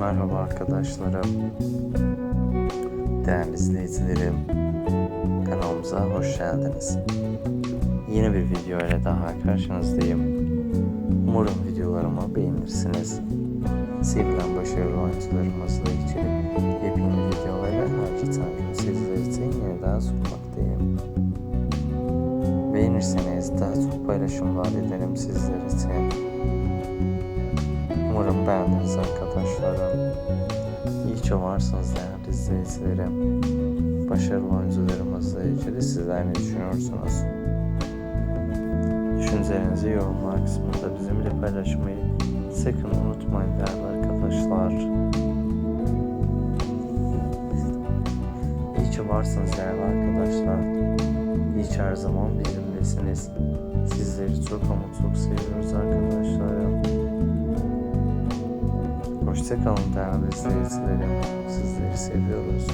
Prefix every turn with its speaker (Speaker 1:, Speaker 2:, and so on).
Speaker 1: Merhaba arkadaşlarım. Değerli izleyicilerim. Kanalımıza hoş geldiniz. Yeni bir video ile daha karşınızdayım. Umarım videolarımı beğenirsiniz. Sevilen başarılı oyuncularımızla ilgili yepyeni videoları her geçen gün sizler için yeniden sunmaktayım. Beğenirseniz daha çok paylaşımlar ederim sizler için. Umarım beğendiniz arkadaşlarım. İyi ki varsınız değerli izleyicilerim. Başarılı oyuncularımızla ilgili sizler ne düşünüyorsunuz? Düşüncelerinizi yorumlar kısmında bizimle paylaşmayı sakın unutmayın değerli arkadaşlar. İyi ki varsınız değerli arkadaşlar. İyi ki her zaman bizimlesiniz. Sizleri çok ama çok seviyoruz arkadaşlarım. Hoşçakalın değerli izleyicilerim. Sizleri seviyoruz.